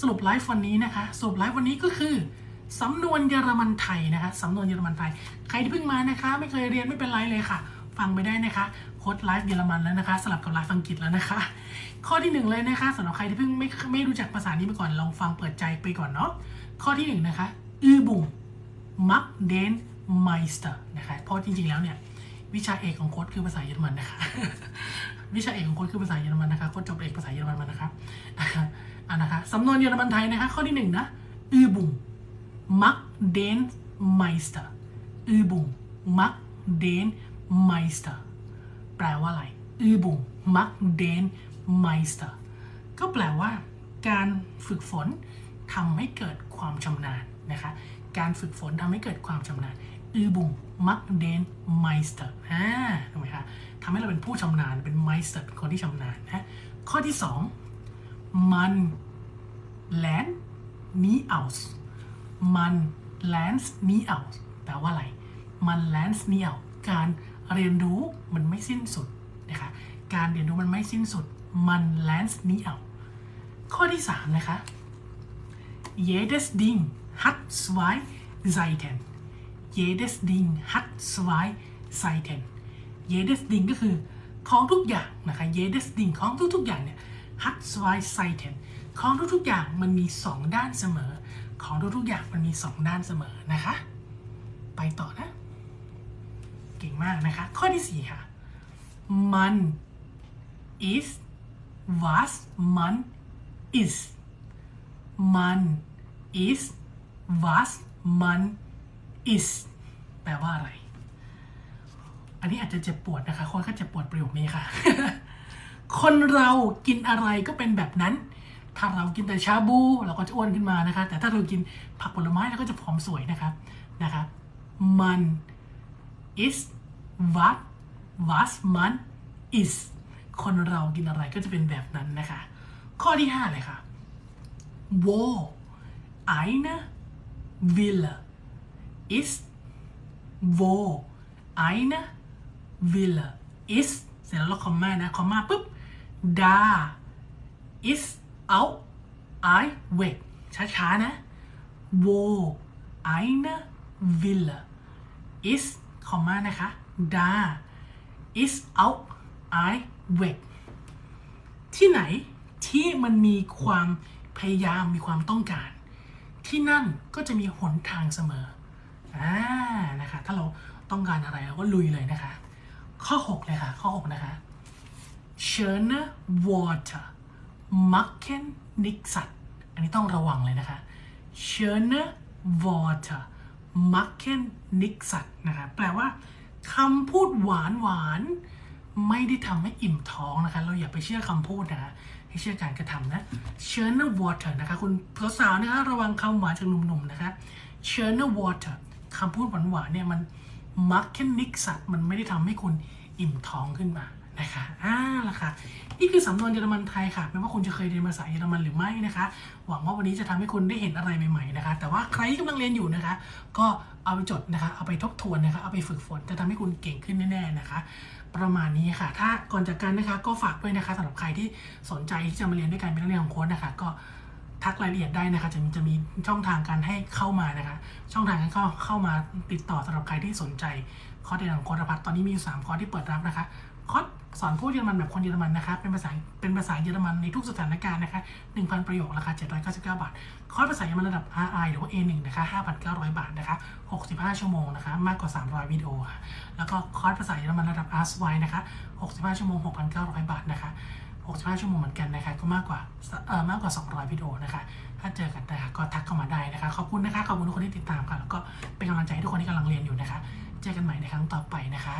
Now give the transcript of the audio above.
สรุปไลฟ์วันนี้นะคะ สรุปไลฟ์วันนี้ก็คือสำนวนเยอรมันไทยนะคะสำนวนเยอรมันไทย ใครที่เพิ่งมานะคะ ไม่เคยเรียนไม่เป็นไรเลยค่ะ ฟังไปได้นะคะโค้ดไลฟ์เยอรมันแล้วนะคะ สลับกับไลฟ์อังกฤษแล้วนะคะ ข้อที่หนึ่งเลยนะคะสำหรับใครที่เพิ่งไม่ไม่รู้จักภาษานี้มาก่อนลองฟังเปิดใจไปก่อนเนาะข้อที่หนึ่งนะคะอือบุงมักเดนไมสเตอร์นะคะเพราะจริงๆแล้วเนี่ยวิชาเอกของโค้ดคือภาษาเยอรมันนะคะ วิชาเอกของโค้ดคือภาษาเยอรมันนะคะโค้ดจบเอกภาษาเยอรมันมานะคะ อ่านะคะสำนวนเยอรมันไทยนะคะข้อที่หนึ่งนะอือบุงมักเดนไมสเตอร์อือบุงมักเดนไมสเตอร์แปลว่าอะไรอือบุงมักเดนไมสเตอร์ก็แปลว่า การฝึกฝนทำให้เกิดความชำนาญนะคะ การฝึกฝนทำให้เกิดความชำนาญอือบุงมักเดนไมสเตอร์อ่าถูกไหมคะทำให้เราเป็นผู้ชำนาญเป็นไมสเตอร์เป็นคนที่ชำนาญนะข้อที่สอง มันแลนนี้เอาส์มันแลนส์นีเอาส์แปลว่าอะไร มันแลนส์นี้เอาการเรียนรู้มันไม่สิ้นสุดนะคะการเรียนรู้มันไม่สิ้นสุด มันแลนส์นี้เอาข้อที่ 3 นะคะ jedes Ding hat zwei Seiten jedes Ding hat zwei Seiten jedes Ding ก็คือของทุกอย่างนะคะ jedes Ding ของทุกๆอย่างเนี่ย hat zwei Seiten ของทุกๆอย่างมันมี 2 ด้านเสมอ ของทุกๆอย่างมันมี 2 ด้านเสมอนะคะ ไปต่อนะ เก่งมากนะคะ ข้อที่ 4 ค่ะ มัน is was man ist man ist was man is แปลว่าอะไร อันนี้อาจจะเจ็บปวดนะคะคนก็เจ็บปวดประโยคนี้ค่ะ คนเรากินอะไรก็เป็นแบบนั้น ถ้าเรากินแต่ชาบูเราก็จะอ้วนขึ้นมานะคะ แต่ถ้าเรากินผักผลไม้เราก็จะผอมสวยนะครับนะคะมัน is what was man is คนเรากินอะไรก็จะเป็นแบบนั้นนะคะ ข้อที่ 5 เลยค่ะ wo eine Wille ist wo eine Wille is เสร็จแล้วเราคอมมานะ คอมมาปุ๊บ da ist auch ein Weg ช้าๆนะ wo eine Wille ist คอมมานะคะ da ist auch ein Weg ที่ไหนที่มันมีความพยายามมีความต้องการ ที่นั่นก็จะมีหนทางเสมออ่านะคะ ถ้าเราต้องการอะไรเราก็ลุยเลยนะคะ ข้อ 6 เลยค่ะ ข้อ 6 นะคะ schöne Worte machen nichts satt อันนี้ต้องระวังเลยนะคะ schöne Worte machen nichts satt นะคะแปลว่าคำพูดหวานหวานไม่ได้ทำให้อิ่มท้องนะคะ เราอย่าไปเชื่อคำพูดนะคะให้เชื่อการกระทำนะ schöne Worte นะคะ คุณสาวๆนะคะระวังคำหวานจากหนุ่มๆนะคะ schöne Worte คำพูดหวานๆเนี่ยมันมักแค่นิกสัตมันไม่ได้ทำให้คุณอิ่มท้องขึ้นมา นะคะอ่าละค่ะนี่คือสำนวนเยอรมันไทยค่ะไม่ว่าคุณจะเคยเรียนภาษาเยอรมันหรือไม่นะคะ หวังว่าวันนี้จะทำให้คุณได้เห็นอะไรใหม่ๆนะคะ แต่ว่าใครที่กำลังเรียนอยู่นะคะ ก็เอาไปจดนะคะ เอาไปทบทวนนะคะ เอาไปฝึกฝน จะทำให้คุณเก่งขึ้นแน่ๆนะคะ ประมาณนี้ค่ะ ถ้าก่อนจากกันนะคะ ก็ฝากด้วยนะคะสำหรับใครที่สนใจที่จะมาเรียนด้วยกันเป็นนักเรียนของโค้ชนะคะ ก็ทักรายละเอียดได้นะคะ จะมีจะมีช่องทางการให้เข้ามานะคะ ช่องทางการเข้าเข้ามาติดต่อสำหรับใครที่สนใจคอร์สเรียนของโค้ชพัฒน์ตอนนี้มีอยู่สามคอร์สที่เปิดรับนะคะคอร์ส สอนพูดเยอรมันแบบคนเยอรมันนะคะ เป็นภาษา เป็นภาษาเยอรมันในทุกสถานการณ์นะคะ 1,000 ประโยค ราคา 799 บาท คอร์สภาษาเยอรมันระดับ RI หรือว่า A1 นะคะ 5,900 บาทนะคะ 65 ชั่วโมงนะคะ มากกว่า 300 วิดีโอค่ะ แล้วก็คอร์สภาษาเยอรมันระดับ R1 นะคะ 65 ชั่วโมง 6,900 บาทนะคะ 65 ชั่วโมงเหมือนกันนะคะ ก็มากกว่า เอ่อ มากกว่า 200 วิดีโอนะคะ ถ้าเจอกันนะคะก็ทักเข้ามาได้นะคะ ขอบคุณนะคะ ขอบคุณทุกคนที่ติดตามค่ะ แล้วก็เป็นกำลังใจให้ทุกคนที่กำลังเรียนอยู่นะคะ เจอกันใหม่ในครั้งต่อไปนะคะ